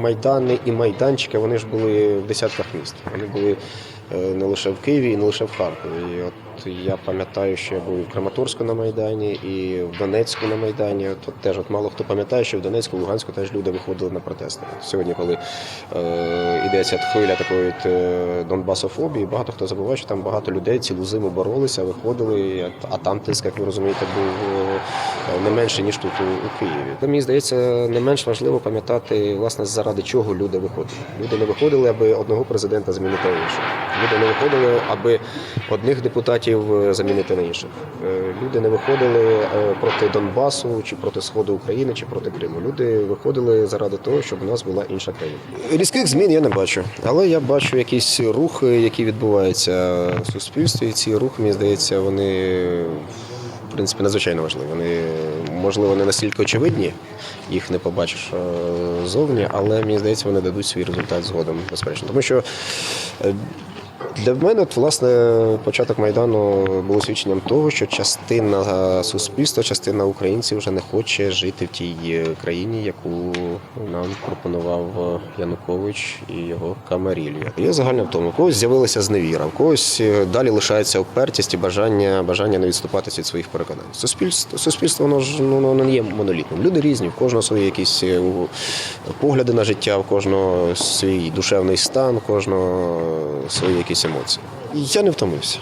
Майдани і майданчики вони ж були в десятках міст. Вони були не лише в Києві і не лише в Харкові. І от я пам'ятаю, що я був і в Краматорську на Майдані, і в Донецьку на Майдані. От, теж от мало хто пам'ятає, що в Донецьку, Луганську теж люди виходили на протести. Сьогодні, коли е, йдеться хвиля такої е, донбасофобії, багато хто забуває, що там багато людей цілу зиму боролися, виходили, а там тиск, як ви розумієте, був е, не менше, ніж тут у, Києві. Мені здається, не менш важливо пам'ятати, власне, заради чого люди виходили. Люди не виходили, аби одного президента змінити іншого. Люди не виходили, аби одних депутатів е, замінити на інших. Е, Люди не виходили е, проти Донбасу, чи проти Сходу України, чи проти Криму. Люди виходили заради того, щоб у нас була інша країна. Різких змін я не бачу, але я бачу якісь рухи, які відбуваються в суспільстві. Ці рухи, мені здається, вони в принципі надзвичайно важливі. Вони можливо не настільки очевидні, їх не побачиш зовні, але мені здається, вони дадуть свій результат згодом, безперечно. Тому що для мене, от, власне, початок майдану було свідченням того, що частина суспільства, частина українців вже не хоче жити в тій е, країні, яку нам пропонував е, Янукович і його камарілля. Є загальна в тому, у когось з'явилася зневіра, в когось е, далі лишається впертість і бажання, бажання не відступатися від своїх переконань. Суспільство, суспільство воно ж ну, не є монолітним. Люди різні, в кожного свої якісь е, погляди на життя, в кожного свій душевний стан, в кожного свої якісь емоції. Я не втомився.